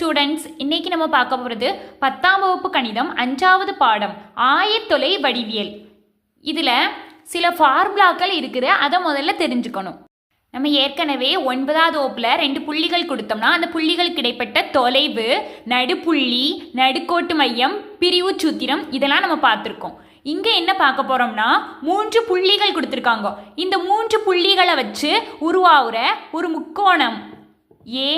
Students இன்னைக்கு நம்ம பார்க்க போகிறது பத்தாம் வகுப்பு கணிதம் அஞ்சாவது பாடம் ஆயத்தொலை வடிவியல். இதில் சில ஃபார்முலாக்கள் இருக்குது அதை முதல்ல தெரிஞ்சுக்கணும். நம்ம ஏற்கனவே ஒன்பதாவது வகுப்பில் ரெண்டு புள்ளிகள் கொடுத்தோம்னா அந்த புள்ளிகளுக்கு இடைப்பட்ட தொலைவு நடுப்புள்ளி நடுக்கோட்டு மையம் பிரிவு சூத்திரம் இதெல்லாம் நம்ம பார்த்துருக்கோம். இங்கே என்ன பார்க்க போகிறோம்னா மூன்று புள்ளிகள் கொடுத்துருக்காங்க. இந்த மூன்று புள்ளிகளை வச்சு உருவாகிற ஒரு முக்கோணம் ஏ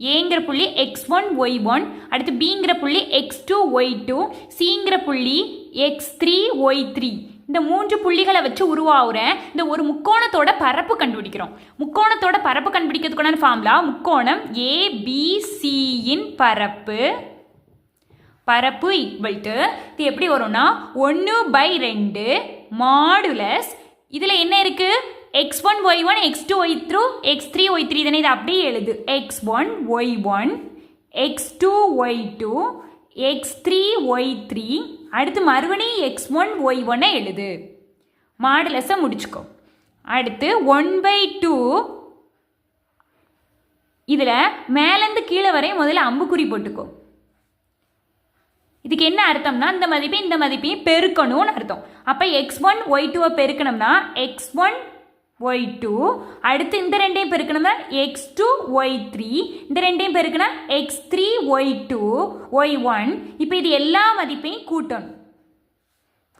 ஏங்கிற புள்ளி எக்ஸ் ஒன் ஒய் ஒன் அடுத்து பிங்கிற புள்ளி எக்ஸ் டூ ஒய் டூ சிங்கிற புள்ளி எக்ஸ் த்ரீ ஒய் த்ரீ இந்த மூன்று புள்ளிகளை வச்சு உருவாகுற இந்த ஒரு முக்கோணத்தோட பரப்பு கண்டுபிடிக்கிறோம். முக்கோணத்தோட பரப்பு கண்டுபிடிக்கிறதுக்குள்ள ஃபார்முலா முக்கோணம் ஏபிசியின் பரப்பு. பரப்பு ஈக்குவல் டு இது எப்படி வரும்னா ஒன்று பை ரெண்டு மாடுலஸ் இதில் என்ன இருக்குது x one y one x two y two x three y three தானே இது அப்படியே எழுது. X one y one x two y two x three y three அடுத்து மறுபடியும் எக்ஸ் ஒன் ஒய் ஒன்னை எழுது. மாடுலஸை முடிச்சுக்கோ. அடுத்து ஒன் பை டூ இதில் மேலேருந்து கீழே வரையும் முதல்ல அம்புக்குறி போட்டுக்கோ. இதுக்கு என்ன அர்த்தம்னா இந்த மதிப்பையும் இந்த மதிப்பையும் பெருக்கணும்னு அர்த்தம். அப்போ எக்ஸ் ஒன் ஒய் டூவை பெருக்கணும்னா எக்ஸ் ஒன் ஒய் டூ அடுத்து இந்த ரெண்டையும் பெருக்கணும்னா எக்ஸ் டூ ஒய் த்ரீ இந்த ரெண்டையும் பெருக்கணும் x three y two y one இப்போ இது எல்லா மதிப்பையும் கூட்டணும்.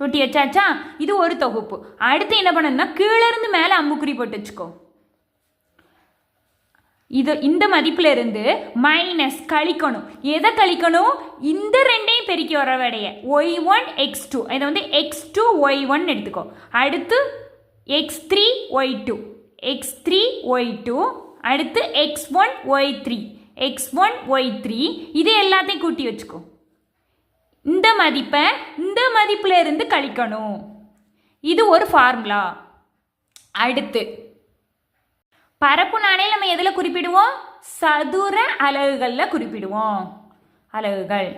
கூட்டி வச்சாச்சா? இது ஒரு தொகுப்பு. அடுத்து என்ன பண்ணணும்னா கீழே இருந்து மேலே அம்புக்குறி போட்டு வச்சுக்கோ. இது இந்த மதிப்புல இருந்து மைனஸ் கழிக்கணும். எதை கழிக்கணும்? இந்த ரெண்டையும் பெருக்கி வர விடைய. ஒய் ஒன் எக்ஸ் டூ இதை வந்து எக்ஸ் டூ ஒய் ஒன் எடுத்துக்கோ. அடுத்து x three y two x three y two அடுத்து x one y three x one y three இது எல்லாத்தையும் கூட்டி வச்சுக்கோ. இந்த மதிப்பை இந்த மதிப்பில் இருந்து கழிக்கணும். இது ஒரு ஃபார்முலா அடுத்து பரப்பு நாணயம் நம்ம எதில் குறிப்பிடுவோம்? சதுர அலகுகளில் குறிப்பிடுவோம். அலகுகள்.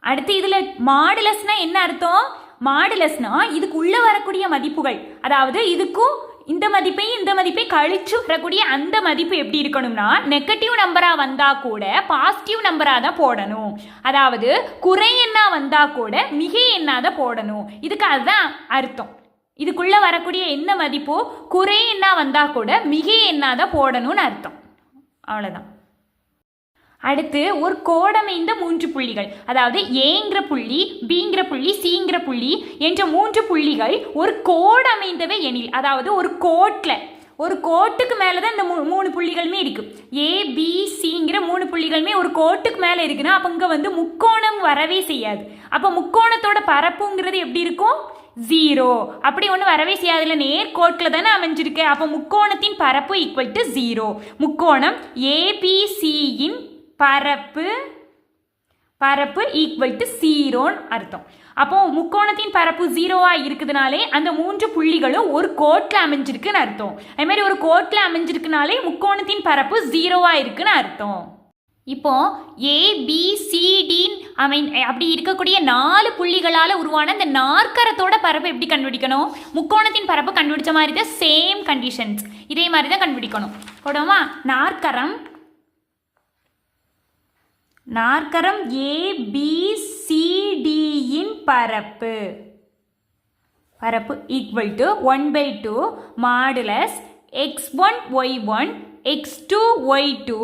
அடுத்து இதில் மாடுலஸ்னால் என்ன அர்த்தம்? மாடுலஸ்னா இதுக்கு உள்ள வரக்கூடிய மதிப்புகள். அதாவது இதுக்கும் இந்த மதிப்பையும் இந்த மதிப்பை கழிச்சு வரக்கூடிய அந்த மதிப்பு எப்படி இருக்கணும்னா நெகட்டிவ் நம்பராக வந்தால் கூட பாசிட்டிவ் நம்பராக தான் போடணும். அதாவது குறை எண்ணா வந்தால் கூட மிகை எண்ணா தான் போடணும். இதுக்கு அதுதான் அர்த்தம். இதுக்குள்ளே வரக்கூடிய என்ன மதிப்போ குறை எண்ணா வந்தால் கூட மிக தான் போடணும்னு அர்த்தம். அவ்வளோதான் அடுத்து ஒரு கோடமைந்த மூன்று புள்ளிகள். அதாவது ஏங்கிற புள்ளி பிங்கிற புள்ளி சிங்கிற புள்ளி என்ற மூன்று புள்ளிகள் ஒரு கோடமைந்தவை எனில் அதாவது ஒரு கோட்டில் ஒரு கோட்டுக்கு மேலே தான் இந்த மூ மூணு புள்ளிகளுமே இருக்குது ஏ பி சிங்கிற மூணு புள்ளிகளுமே ஒரு கோட்டுக்கு மேலே இருக்குன்னா அப்போ இங்கே வந்து முக்கோணம் வரவே செய்யாது. அப்போ முக்கோணத்தோட பரப்புங்கிறது எப்படி இருக்கும்? ஜீரோ. அப்படி ஒன்று வரவே செய்யாதுல நேர்கோட்டில் தானே அமைஞ்சிருக்கு. அப்போ முக்கோணத்தின் பரப்பு ஈக்குவல் டு ஜீரோ முக்கோணம் ஏபிசியின் பரப்பு பரப்பு ஈக்குவல் டு ஜீரோன்னு அர்த்தம். அப்போ முக்கோணத்தின் பரப்பு ஜீரோவாக இருக்குதுனாலே அந்த மூன்று புள்ளிகளும் ஒரு கோட்டில் அமைஞ்சிருக்குன்னு அர்த்தம். அதே மாதிரி ஒரு கோட்டில் அமைஞ்சிருக்குனாலே முக்கோணத்தின் பரப்பு ஜீரோவாக இருக்குன்னு அர்த்தம். இப்போ ஏபிசிடின் அமை அப்படி இருக்கக்கூடிய நாலு புள்ளிகளால் உருவான இந்த நாற்கரத்தோட பரப்பு எப்படி கண்டுபிடிக்கணும்? முக்கோணத்தின் பரப்பு கண்டுபிடிச்ச மாதிரி தான் சேம் கண்டிஷன்ஸ் இதே மாதிரி தான் கண்டுபிடிக்கணும். போடுவோமா? நாற்கரம் நாற்கரம் ஏபிசிடியின் பரப்பு. பரப்பு equal to one by two modulus x one y one x two y two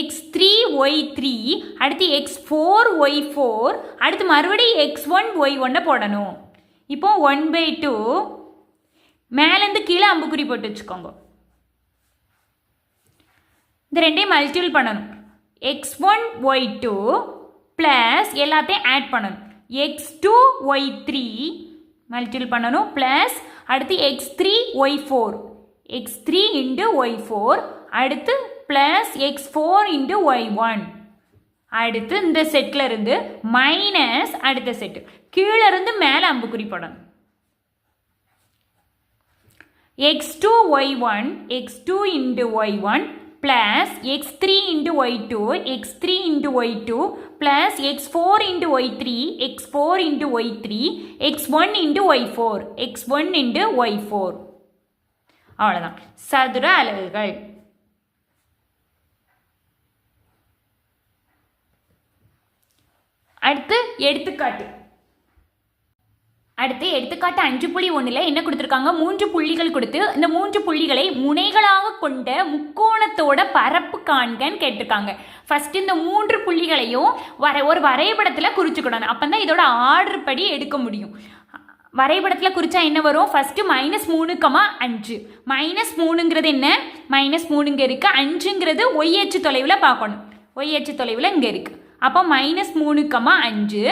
x three y three அடுத்து எக்ஸ் ஃபோர் ஒய் ஃபோர் அடுத்து மறுபடியும் எக்ஸ் ஒன் ஒய் ஒன்னை போடணும். இப்போ ஒன் பை டூ மேலேருந்து கீழே அம்புக்குறி போட்டு வச்சுக்கோங்க. இந்த ரெண்டையும் மல்டிபிள் பண்ணணும். X one y two plus எல்லாத்தையும் ஆட் பண்ணணும். X two y three multiple பண்ணணும். ப்ளஸ் அடுத்து x three y four x three into y four அடுத்து plus x four into y one அடுத்து இந்த செட்டில் இருந்து மைனஸ் அடுத்த செட்டு கீழே இருந்து மேலே அம்புக்குறி போடணும். X two y one x two into y one plus x3 into y2, x3 into y2, plus x4 into y3, x4 into y3, x1 into y4, x1 into y4. அவ்வளோதான் சதுர அளவுகள் அடுத்து எடுத்துக்காட்டு எடுத்துக்காட்டு அஞ்சு புள்ளி ஒன்றில் என்ன கொடுத்துருக்காங்க? மூன்று புள்ளிகள் கொடுத்து இந்த மூன்று புள்ளிகளை முனைகளாக கொண்ட முக்கோணத்தோட பரப்பு காண்கன்னு கேட்டிருக்காங்க. ஃபர்ஸ்ட் இந்த மூன்று புள்ளிகளையும் வரை ஒரு வரைபடத்தில் குறிச்சுக்கணும். அப்போ தான் இதோட ஆர்டர் படி எடுக்க முடியும். வரைபடத்தில் குறித்தா என்ன வரும்? ஃபஸ்ட்டு மைனஸ் மூணு கமா அஞ்சு. மைனஸ் மூணுங்கிறது என்ன? மைனஸ் மூணுங்க இருக்குது அஞ்சுங்கிறது ஒய்யச்சு தொலைவில் பார்க்கணும். ஒய்யச்சு தொலைவில் இங்கே இருக்குது அப்போ மைனஸ் மூணு கமா அஞ்சு.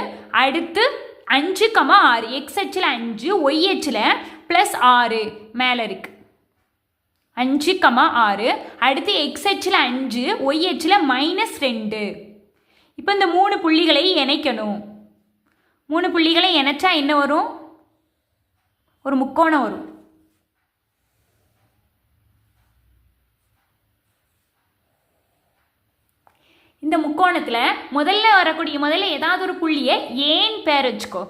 அடுத்து அஞ்சு கமா ஆறு. எக்ஸ் அச்சில் அஞ்சு ஒய் அச்சில் ப்ளஸ் ஆறு. மேலே இருக்குது அஞ்சு கமா ஆறு. அடுத்து எக்ஸ் அச்சில் அஞ்சு ஒய் அச்சில் மைனஸ் ரெண்டு. இப்போ இந்த மூணு புள்ளிகளை இணைக்கணும். மூணு புள்ளிகளை இணைச்சா என்ன வரும்? ஒரு முக்கோணம் வரும். இந்த முக்கோணத்தில் முதல்ல வரக்கூடிய முதல்ல ஏதாவது ஒரு புள்ளியை ஏன் பேர் வச்சுக்கோ?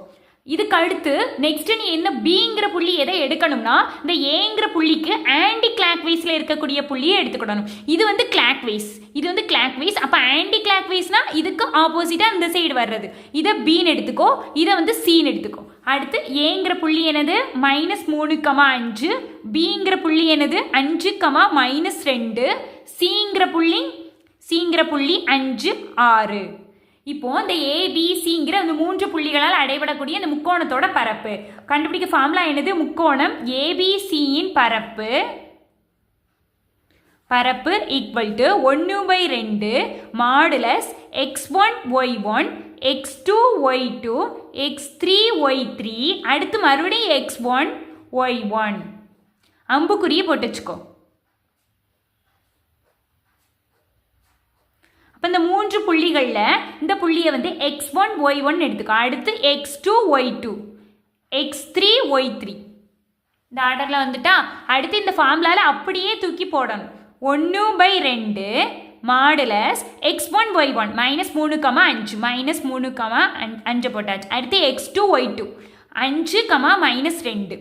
இதுக்கு அடுத்து நெக்ஸ்ட் நீ என்ன பிங்கிற புள்ளி எதை எடுக்கணும்னா இந்த ஏங்கிற புள்ளிக்கு ஆன்டி கிளாக் வைஸில் இருக்கக்கூடிய புள்ளியை எடுத்துக்கிடணும். இது வந்து கிளாக் வைஸ் இது வந்து கிளாக் வைஸ் அப்போ ஆன்டி கிளாக் வைஸ்னா இதுக்கு ஆப்போசிட்டாக இந்த சைடு வர்றது. இதை பீன் எடுத்துக்கோ. இதை வந்து சீன் எடுத்துக்கோ. அடுத்து ஏங்கிற புள்ளி எனது மைனஸ் மூணு கமா அஞ்சு. பிங்கிற புள்ளி எனது அஞ்சு கமா மைனஸ் ரெண்டு. சிங்கிற புள்ளி சிங்கிற புள்ளி அஞ்சு ஆறு. இப்போ இந்த ஏபிசிங்கிற அந்த மூன்று புள்ளிகளால் அடைபடக்கூடிய அந்த முக்கோணத்தோட பரப்பு. கண்டுபிடிக்க ஃபார்முலா என்னது? முக்கோணம் ஏபிசியின் பரப்பு. பரப்பு ஈக்குவல் டு ஒன்று பை ரெண்டு modulus x one y one x two y two x three y three அடுத்து மறுபடியும் எக்ஸ் ஒன் ஒய் ஒன் அம்புக்குறியை போட்டு வச்சுக்கோ. இப்போ இந்த மூன்று புள்ளிகளில் இந்த புள்ளியை வந்து எக்ஸ் ஒன் ஒய் ஒன் எடுத்துக்கோ. அடுத்து x two y two x three y three இந்த ஆர்டரில் வந்துட்டா? அடுத்து இந்த ஃபார்முலாவில் அப்படியே தூக்கி போடணும். ஒன்று பை ரெண்டு modulus x one y one minus மூணு கமா அஞ்சு. மைனஸ் மூணு கமா அஞ்சு போட்டாச்சு. அடுத்து எக்ஸ் டூ ஒய் டூ அஞ்சு கமா மைனஸ் ரெண்டு.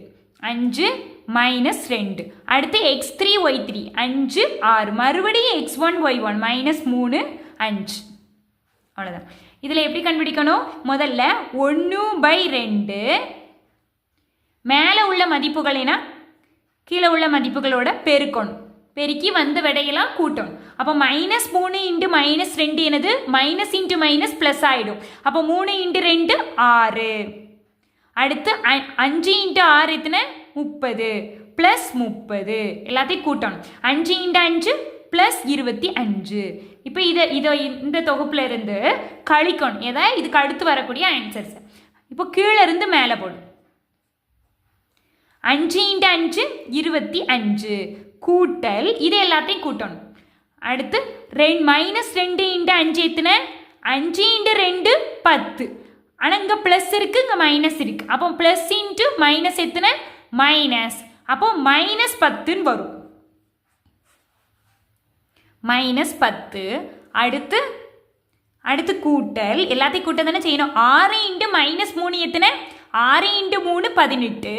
அஞ்சு மைனஸ் ரெண்டு. அடுத்து எக்ஸ் த்ரீ ஒய் த்ரீ அஞ்சு ஆறு. மறுபடியும் x one y one minus மூணு அஞ்சு. அவ்வளோதான் இதில் எப்படி கண்டுபிடிக்கணும்? முதல்ல ஒன்று பை ரெண்டு. மேலே உள்ள மதிப்புகளினா கீழே உள்ள மதிப்புகளோட பெருக்கணும். பெருக்கி வந்த விடையெல்லாம் கூட்டணும். அப்போ மைனஸ் மூணு இன்ட்டு மைனஸ் ரெண்டு என்னது? மைனஸ் இன்ட்டு மைனஸ் ப்ளஸ் ஆகிடும் அப்போ மூணு இன்ட்டு ரெண்டு ஆறு. அடுத்து அஞ்சு இன்ட்டு ஆறு எத்தனை? முப்பது. ப்ளஸ் முப்பது. எல்லாத்தையும் கூட்டணும். அஞ்சு இன்ட்டு அஞ்சு ப்ளஸ் இருபத்தி அஞ்சு. இப்போ இதை இதை இந்த தொகுப்பில் இருந்து கழிக்கணும். எதை இதுக்கு அடுத்து வரக்கூடிய ஆன்சர்ஸ் இப்போ கீழே இருந்து மேலே போடும் அஞ்சு இன்ட்டு அஞ்சு இருபத்தி அஞ்சு. கூட்டல் இது எல்லாத்தையும் கூட்டணும். அடுத்து ரெண்டு மைனஸ் ரெண்டு இன்ட்டு அஞ்சு எத்தனை? அஞ்சு இன்ட்டு ரெண்டு பத்து. ஆனால் இங்கே ப்ளஸ் இருக்குது இங்கே மைனஸ் இருக்குது அப்போ ப்ளஸ் இன்ட்டு மைனஸ் எத்தனை? மைனஸ் அப்போ மைனஸ் பத்துன்னு வரும். மைனஸ் பத்து. அடுத்து அடுத்து கூட்டல். எல்லாத்தையும் கூட்ட தானே செய்யணும். ஆறு இன்ட்டு மைனஸ் மூணு எத்தனை ஆறு இன்ட்டு மூணு பதினெட்டு.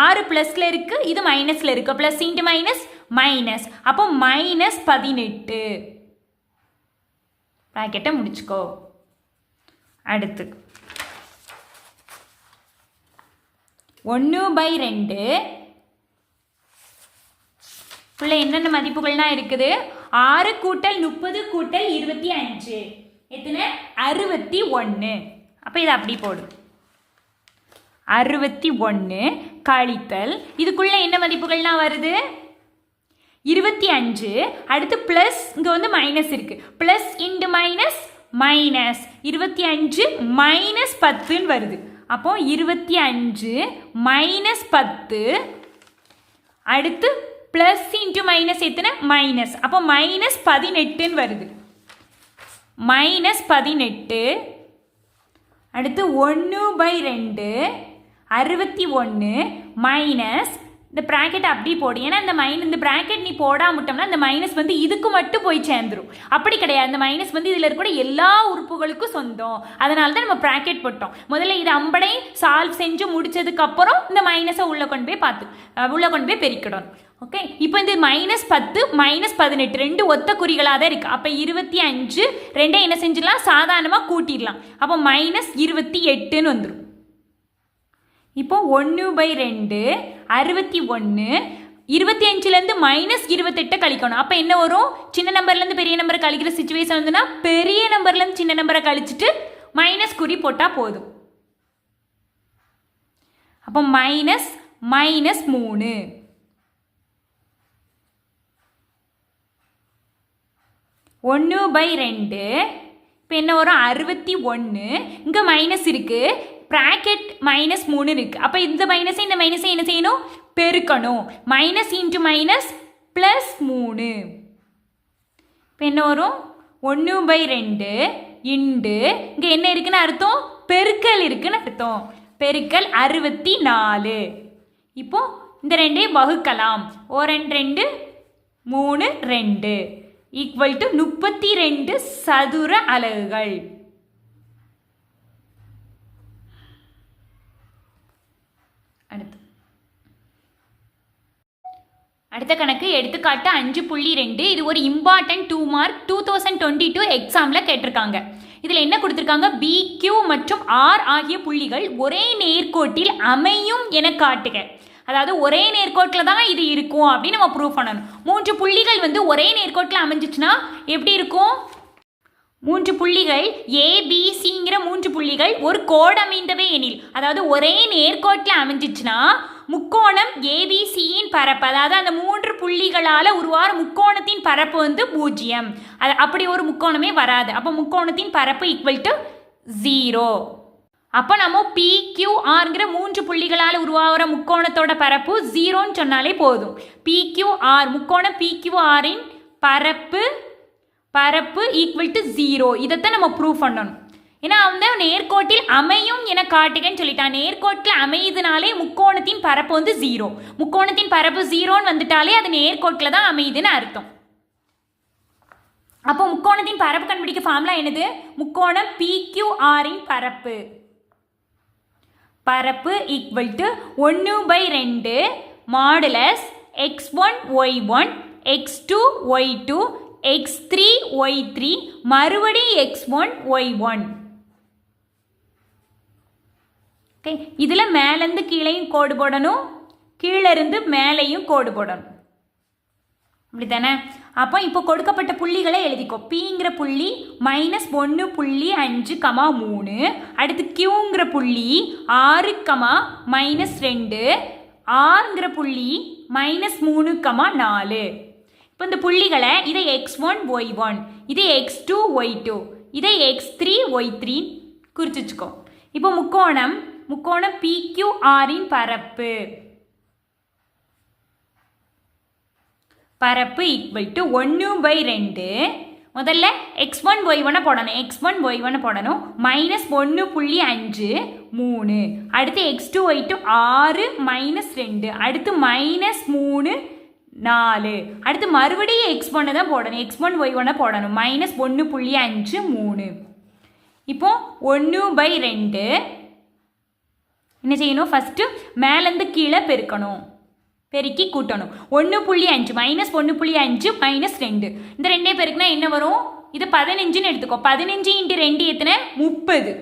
ஆறு ப்ளஸில் இருக்குது இது மைனஸில் இருக்குது ப்ளஸ் இன்ட்டு மைனஸ் மைனஸ் அப்போ மைனஸ் பதினெட்டு. ப்ராக்கெட்டை முடிச்சுக்கோ. அடுத்து. ஒன்று பை ரெண்டு. உள்ள என்னென்ன மதிப்புகள்லாம் இருக்குது? ஆறு கூட்டல் முப்பது கூட்டல் இருபத்தி அஞ்சு. எத்தனை? அறுபத்தி ஒன்று அப்போ இதை அப்படி போடும் அறுபத்தி ஒன்று கழித்தல். இதுக்குள்ளே என்ன மதிப்புகள்லாம் வருது? இருபத்தி அஞ்சு. அடுத்து ப்ளஸ் இங்கே வந்து மைனஸ் இருக்குது ப்ளஸ் இன்டு மைனஸ் மைனஸ் இருபத்தி அஞ்சு மைனஸ் பத்துன்னு வருது. அப்போ இருபத்தி அஞ்சு மைனஸ் பத்து. அடுத்து ப்ளஸ் இன்ட்டு மைனஸ் எத்தனை? மைனஸ் அப்போ மைனஸ் பதினெட்டுன்னு வருது. மைனஸ் பதினெட்டு அடுத்து ஒன்று பை ரெண்டு அறுபத்தி ஒன்று மைனஸ் இந்த ப்ராக்கெட் அப்படி போடு. ஏன்னா இந்த மைன் இந்த ப்ராக்கெட் நீ போடாமட்டோம்னா இந்த மைனஸ் வந்து இதுக்கு மட்டும் போய் சேர்ந்துடும் அப்படி கிடையாது. இந்த மைனஸ் வந்து இதில் இருக்கக்கூடிய எல்லா உறுப்புகளுக்கும் சொந்தம். அதனால தான் நம்ம ப்ராக்கெட் போட்டோம். முதல்ல இது அம்படை சால்வ் செஞ்சு முடிச்சதுக்கப்புறம் இந்த மைனஸை உள்ளே கொண்டு போய் பார்த்து உள்ளே கொண்டு போய் பெருக்கிடணும். ஓகே இப்போ இந்த மைனஸ் பத்து மைனஸ் பதினெட்டு ரெண்டு ஒத்த குறிகளாக தான் இருக்குது அப்போ இருபத்தி அஞ்சு ரெண்டே என்ன செஞ்சிடலாம்? சாதாரணமாக கூட்டிடலாம். அப்போ மைனஸ் இருபத்தி எட்டுன்னு வந்துடும் இப்போ ஒன்று பை ரெண்டு அறுபத்தி ஒன்று இருபத்தி அஞ்சுலேருந்து மைனஸ் இருபத்தெட்டை கழிக்கணும். அப்போ என்ன வரும்? சின்ன நம்பர்லேருந்து பெரிய நம்பரை கழிக்கிற சுச்சுவேஷன் வந்துன்னா பெரிய நம்பர்லேருந்து சின்ன நம்பரை கழிச்சிட்டு மைனஸ் குறி போட்டால் போதும். அப்போ மைனஸ் மைனஸ் மூணு. ஒன்று பை ரெண்டு. இப்போ என்ன வரும்? அறுபத்தி ஒன்று இங்கே மைனஸ் இருக்குது ப்ராக்கெட் மைனஸ் மூணு இருக்குது அப்போ இந்த மைனஸை இந்த மைனஸை என்ன செய்யணும்? பெருக்கணும். மைனஸ் இன்ட்டு மைனஸ் ப்ளஸ் மூணு. இப்போ என்ன வரும்? ஒன்று பை ரெண்டு இண்டு. இங்கே என்ன இருக்குன்னு அர்த்தம்? பெருக்கல் இருக்குன்னு அர்த்தம். பெருக்கல் அறுபத்தி நாலு. இப்போது இந்த ரெண்டையும் வகுக்கலாம். ஓ ரெண்டு ரெண்டு மூணு ரெண்டு. ஈக்குவல் டு முப்பத்தி ரெண்டு சதுர அலகுகள். அடுத்து. அடுத்த கணக்கு எடுத்துக்காட்டு அஞ்சு புள்ளி ரெண்டு. இது ஒரு important two mark two thousand twenty two எக்ஸாமில் கேட்டிருக்காங்க. இதில் என்ன கொடுத்துருக்காங்க? பி கியூ மற்றும் ஆர் ஆகிய புள்ளிகள் ஒரே நேர்கோட்டில் அமையும் என காட்டுக. அதாவது ஒரே நேர்கோட்டில் தான் இது இருக்கும் அப்படின்னு நம்ம ப்ரூவ் பண்ணணும். மூன்று புள்ளிகள் வந்து ஒரே நேர்கோட்டில் அமைஞ்சிச்சுன்னா எப்படி இருக்கும்? மூன்று புள்ளிகள் ஏபிசிங்கிற மூன்று புள்ளிகள் ஒரு கோடு அமைந்தவை எனில். அதாவது ஒரே நேர்கோட்டில் அமைஞ்சிச்சுன்னா முக்கோணம் ஏபிசியின் பரப்பு அதாவது அந்த மூன்று புள்ளிகளால் உருவாகிற முக்கோணத்தின் பரப்பு வந்து பூஜ்ஜியம். அது அப்படி ஒரு முக்கோணமே வராது. அப்போ முக்கோணத்தின் பரப்பு ஈக்குவல் டு ஜீரோ அப்போ நம்ம பிக்யூஆர்ங்கிற மூன்று புள்ளிகளால் உருவாகிற முக்கோணத்தோட பரப்பு ஜீரோன்னு சொன்னாலே போதும். பிக்யூஆர் முக்கோணம் பிக்யூஆரின் பரப்பு பரப்பு ஈக்குவல் டு ஜீரோ இதைத்தான் நம்ம ப்ரூவ் பண்ணணும். ஏன்னா வந்து நேர்கோட்டில் அமையும் என காட்டுகன்னு சொல்லிட்டான். நேர்கோட்டில் அமையுதுனாலே முக்கோணத்தின் பரப்பு வந்து ஜீரோ முக்கோணத்தின் பரப்பு ஜீரோன்னு வந்துட்டாலே அது நேர்கோட்டில் தான் அமையுதுன்னு அர்த்தம். அப்போ முக்கோணத்தின் பரப்பு கண்டுபிடிக்க ஃபார்முலா என்னது? முக்கோணம் பிக்யூஆரின் பரப்பு. பரப்பு ஈக்குவல் டு ஒன்று பை ரெண்டு modulus x one y one x two y two x three y three மறுபடி x one y one okay இதில் மேலேருந்து கீழேயும் கோடு போடணும் கீழேருந்து மேலேயும் கோடு போடணும். அப்படி தானே அப்போ இப்போ கொடுக்கப்பட்ட புள்ளிகளை எழுதிக்கோ. பிங்கிற புள்ளி மைனஸ் ஒன்று புள்ளி அஞ்சு கமா மூணு. அடுத்து கியூங்கிற புள்ளி ஆறு கமா மைனஸ் ரெண்டு. ஆறுங்கிற புள்ளி மைனஸ் மூணு கமா நாலு. இப்போ இந்த புள்ளிகளை இதை எக்ஸ் ஒன் ஒய் ஒன் இதை எக்ஸ் டூ ஒய் டூ இதை எக்ஸ் த்ரீ ஒய் த்ரீ குறிச்சு வச்சுக்கோ. இப்போ முக்கோணம் முக்கோணம் பிக்யூஆரின் பரப்பு. பரப்பு ஈக்குவல் டு ஒன்று பை ரெண்டு. முதல்ல எக்ஸ் ஒன் ஒய் ஒன்னை போடணும். எக்ஸ் ஒன் ஒய் ஒன்னை போடணும். மைனஸ் ஒன்று புள்ளி அஞ்சு மூணு. அடுத்து எக்ஸ் டூ ஒய் டூ ஆறு மைனஸ் ரெண்டு. அடுத்து மைனஸ் மூணு நாலு. அடுத்து மறுபடியும் எக்ஸ் ஒன்று தான் போடணும். எக்ஸ் ஒன் ஒய் ஒன்னை போடணும். மைனஸ் ஒன்று புள்ளி அஞ்சு மூணு. இப்போ ஒன்று பை ரெண்டு. என்ன செய்யணும்? ஃபஸ்ட்டு மேலேருந்து கீழே பெருக்கணும். பெருக்கி கூட்டணும். ஒன்று புள்ளி அஞ்சு மைனஸ் ஒன்று புள்ளி அஞ்சு மைனஸ் ரெண்டு. இந்த ரெண்டே பெருக்குனா என்ன வரும்? இது பதினஞ்சுன்னு எடுத்துக்கோ. பதினஞ்சு இன்ட்டு ரெண்டு எத்தனை? முப்பது.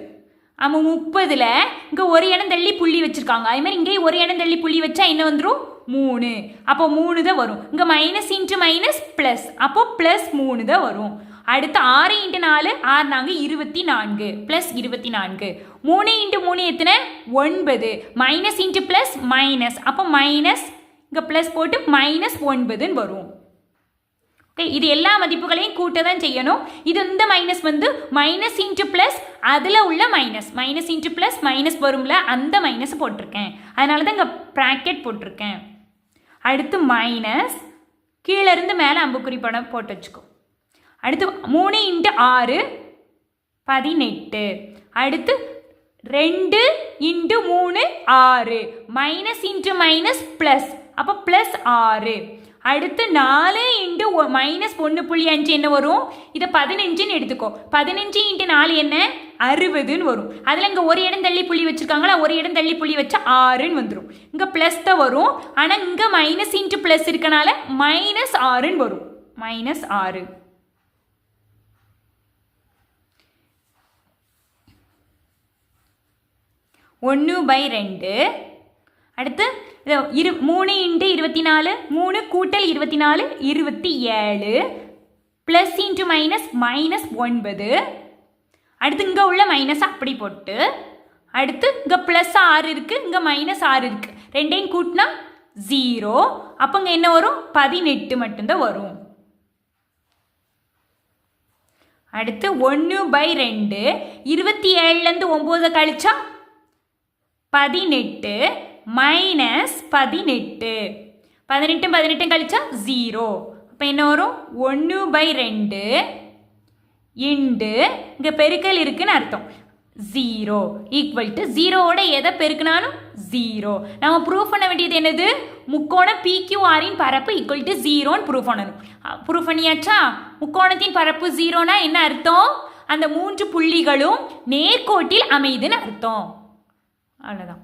ஆமாம் முப்பதில் இங்கே ஒரு இடம் தள்ளி புள்ளி வச்சுருக்காங்க. அதே மாதிரி ஒரு இடம் தள்ளி புள்ளி வச்சா என்ன வந்துடும் மூணு. அப்போ மூணு தான் வரும். இங்கே மைனஸ் இன்ட்டு மைனஸ் ப்ளஸ் அப்போ ப்ளஸ் மூணு தான் வரும். அடுத்து ஆறு இன்ட்டு நாலு ஆறு நாங்கள் இருபத்தி நான்கு. ப்ளஸ் இருபத்தி நான்கு. மூணு இன்ட்டு மூணு எத்தனை? ஒன்பது. மைனஸ் இன்ட்டு ப்ளஸ் மைனஸ் அப்போ மைனஸ் இங்கே ப்ளஸ் போட்டு மைனஸ் ஒன்பதுன்னு வரும். ஓகே இது எல்லா மதிப்புகளையும் கூட்ட தான் செய்யணும். இது இந்த மைனஸ் வந்து மைனஸ் இன்ட்டு ப்ளஸ் அதில் உள்ள minus minus into plus minus வரும்ல அந்த மைனஸ் போட்டிருக்கேன். அதனால தான் இங்கே ப்ராக்கெட் போட்டிருக்கேன். அடுத்து மைனஸ் கீழேருந்து மேலே அம்புக்குறி படம் போட்டு வச்சுக்கோ. அடுத்து மூணு இன்ட்டு ஆறு பதினெட்டு. அடுத்து ரெண்டு இன்ட்டு மூணு ஆறு. மைனஸ் இன்ட்டு மைனஸ் ப்ளஸ் அப்போ ப்ளஸ் ஆறு. அடுத்து நாலு இன்ட்டு மைனஸ் ஒன்று புள்ளி அஞ்சு என்ன வரும்? இதை பதினஞ்சுன்னு எடுத்துக்கோ. பதினஞ்சு இன்ட்டு நாலு என்ன? அறுபதுன்னு வரும். அதில் இங்கே ஒரு இடம் தள்ளி புள்ளி வச்சுருக்காங்களா? ஒரு இடம் தள்ளி புள்ளி வச்சா ஆறுன்னு வந்துடும் இங்கே ப்ளஸ் தான் வரும். ஆனால் இங்கே மைனஸ் இன்ட்டு ப்ளஸ் இருக்கனால மைனஸ் ஆறுன்னு வரும். மைனஸ் ஆறு. ஒன்று பை ரெண்டு. அடுத்து இதோ இரு மூணு இன்ட்டு இருபத்தி நாலு மூணு கூட்டல் இருபத்தி நாலு இருபத்தி ஏழு. ப்ளஸ் இன்ட்டு மைனஸ் மைனஸ் ஒன்பது. அடுத்து இங்கே உள்ள மைனஸ் அப்படி போட்டு அடுத்து இங்கே ப்ளஸ் ஆறு இருக்குது இங்கே மைனஸ் ஆறு இருக்குது ரெண்டையும் கூட்டினா ஜீரோ அப்போ இங்கே என்ன வரும்? பதினெட்டு மட்டும்தான் வரும். அடுத்து ஒன்று பை ரெண்டு. இருபத்தி ஏழுலேருந்து ஒம்போதை கழிச்சா பதினெட்டு மைனஸ் பதினெட்டு. பதினெட்டும் பதினெட்டும் கழிச்சா ஜீரோ அப்போ என்ன வரும்? ஒன்று பை ரெண்டு இண்டு. இங்கே பெருக்கல் இருக்குன்னு அர்த்தம். ஜீரோ ஈக்குவல் டு ஜீரோவோட எதை பெருக்கினாலும் ஜீரோ நம்ம ப்ரூவ் பண்ண வேண்டியது என்னது? முக்கோணம் பிக்யூஆரின் பரப்பு ஈக்குவல் டு ஜீரோன்னு ப்ரூவ் பண்ணணும். ப்ரூவ் பண்ணியாச்சா? முக்கோணத்தின் பரப்பு ஜீரோனா என்ன அர்த்தம்? அந்த மூன்று புள்ளிகளும் நேர்கோட்டில் அமையுதுன்னு அர்த்தம். அவ்வளோதான்